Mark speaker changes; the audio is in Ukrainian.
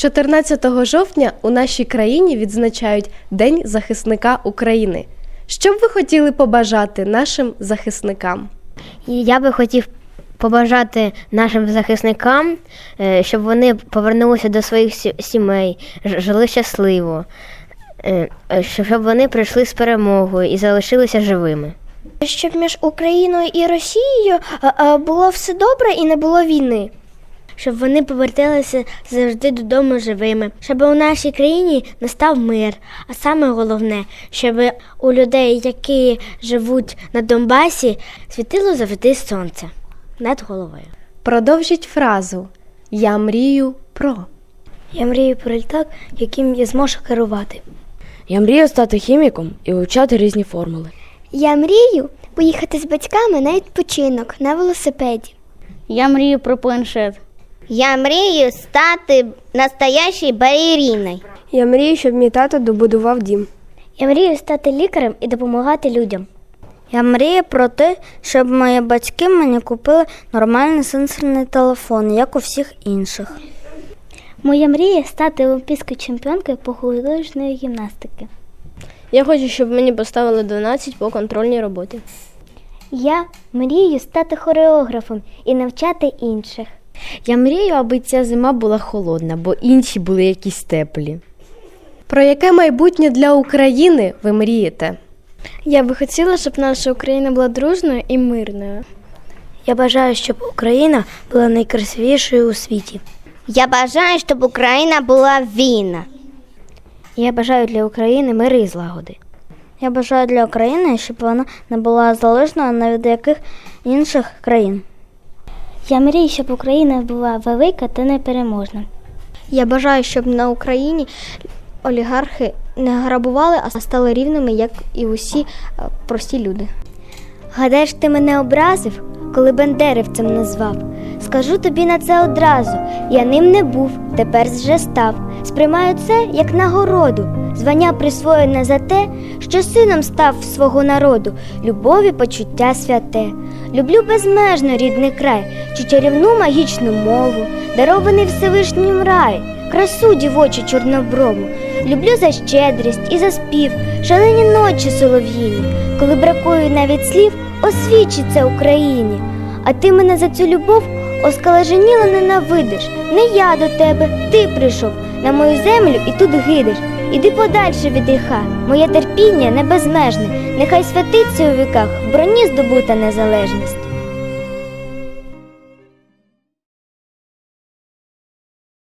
Speaker 1: 14 жовтня у нашій країні відзначають День захисника України. Що б ви хотіли побажати нашим захисникам?
Speaker 2: Я би хотів побажати нашим захисникам, е, щоб вони повернулися до своїх сі- сімей, жили щасливо, е, е, щоб вони прийшли з перемогою і залишилися живими.
Speaker 3: Щоб між Україною і Росією було все добре і не було війни. Щоб вони поверталися завжди додому живими, щоб у нашій країні настав мир. А саме головне, щоб у людей, які живуть на Донбасі, світило завжди сонце над головою.
Speaker 1: Продовжіть фразу Я мрію про.
Speaker 3: Я мрію про літак, яким я зможу керувати.
Speaker 4: Я мрію стати хіміком і вивчати різні формули.
Speaker 3: Я мрію поїхати з батьками на відпочинок на велосипеді.
Speaker 5: Я мрію про планшет.
Speaker 2: Я мрію стати настоящою балеріною.
Speaker 3: Я мрію, щоб мій тато добудував дім. Я мрію стати лікарем і допомагати людям. Я мрію про те, щоб мої батьки мені купили нормальний сенсорний телефон, як у всіх інших. Моя мрія стати олімпійською чемпіонкою по художньої гімнастики.
Speaker 5: Я хочу, щоб мені поставили 12 по контрольній роботі.
Speaker 3: Я мрію стати хореографом і навчати інших.
Speaker 4: Я мрію, аби ця зима була холодна, бо інші були якісь теплі.
Speaker 1: Про яке майбутнє для України ви мрієте?
Speaker 3: Я би хотіла, щоб наша Україна була дружною і мирною. Я бажаю, щоб Україна була найкрасивішою у світі.
Speaker 2: Я бажаю, щоб Україна була вільна.
Speaker 3: Я бажаю для України миру і злагоди. Я бажаю для України, щоб вона не була залежною на від яких інших країн. Я мрію, щоб Україна була велика та непереможна. Я бажаю, щоб на Україні олігархи не грабували, а стали рівними, як і усі прості люди. Гадаєш, ти мене образив, коли бендерівцем назвав. Скажу тобі на це одразу. Я ним не був, тепер вже став. Сприймаю це як нагороду, звання присвоєне за те, що сином став свого народу, любові почуття святе. Люблю безмежно рідний край, чи чарівну магічну мову, дарований Всевишнім рай, красу дівочу чорноброву. Люблю за щедрість і за спів, шалені ночі солов'їні, коли бракує навіть слів, освічиться Україні. А ти мене за цю любов оскалеженіла ненавидиш. Не я до тебе, ти прийшов на мою землю і тут гидиш. Іди подальше від гріха, моє терпіння не безмежне, нехай святиться у віках в броні здобута незалежність.